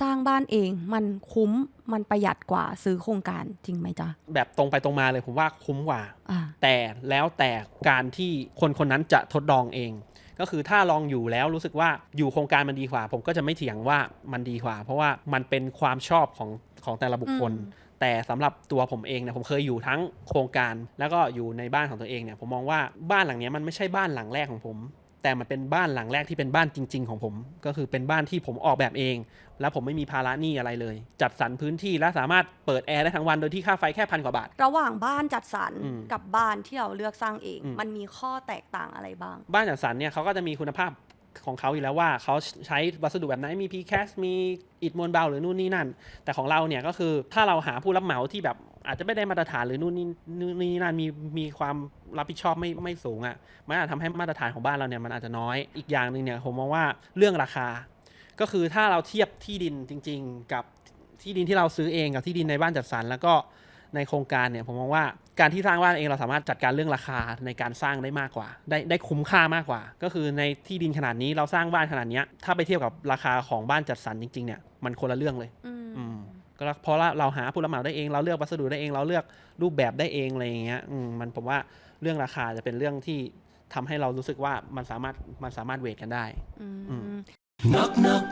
สร้างบ้านเองมันคุ้มมันประหยัดกว่าซื้อโครงการจริงไหมจ๊ะ แบบตรงไปตรงมาเลยผมว่าคุ้มกว่า อ่า แต่แล้วแต่การที่คนคนนั้นจะทดลองเอง ก็คือถ้าลองอยู่แล้วรู้สึกว่าอยู่โครงการมันดีกว่า ผมก็จะไม่เถียงว่ามันดีกว่า เพราะว่ามันเป็นความชอบของของแต่ละบุคคล อืม แต่สำหรับตัวผมเองเนี่ยผมเคยอยู่ทั้งโครงการ แล้วก็อยู่ในบ้านของตัวเองเนี่ยผมมองว่าบ้านหลังเนี้ยมันไม่ใช่บ้านหลังแรกของผม แต่มันเป็นบ้านหลังแรกที่เป็นบ้านจริง ๆ ของผม ก็คือเป็นบ้านที่ผมออกแบบเอง แล้วผมไม่มีภาระหนี้อะไรเลย จัดสรรพื้นที่และสามารถเปิดแอร์ได้ทั้งวันโดยที่ค่าไฟแค่พันกว่าบาท ระหว่างบ้านจัดสรรอืมกับบ้านที่เราเลือกสร้างเองอืมมันมีข้อแตกต่างอะไรบ้าง บ้านจัดสรรเนี่ยเขาก็จะมีคุณภาพของเขาอยู่แล้วว่าเขาใช้วัสดุแบบไหนมี PCAS มีอิฐมวลเบาหรือนู่นนี่นั่น แต่ของเราเนี่ยก็คือถ้าเราหาผู้รับเหมาที่แบบ อาจจะไม่ได้มาตรฐานหรือนู่นนี่นี่นั่นมีมีความรับผิดชอบไม่ไม่สูงอะ่ะมันอาจทำให้มาตรฐานของบ้านเราเนี่ยมันอาจจะน้อยอีกอย่างหนึ่งเนี่ยผมมองว่าเรื่องราคา ก็คือถ้าเราเทียบที่ดินจริง ๆ กับที่ดินที่เราซื้อเองกับที่ดินในบ้านจัดสรรแล้วก็ในโครงการเนี่ยผมมองว่าการที่สร้างบ้านเองเราสามารถจัดการเรื่องราคาในการสร้างได้มากกว่า ได้ได้คุ้มค่ามากกว่า ก็คือในที่ดินขนาดนี้เราสร้างบ้านขนาดนี้ถ้าไปเทียบกับราคาของบ้านจัดสรรจริงๆเนี่ยมันคนละเรื่องเลย ก็เพราะเราหาผู้รับเหมาได้เองเราเลือกวัสดุได้เองเราเลือกรูปแบบได้เองอะไรอย่างเงี้ยอืมมันผมว่าเรื่องราคาจะเป็นเรื่องที่ทำให้เรารู้สึกว่ามันสามารถมันสามารถเวทกันได้ อืมอืม Knock knock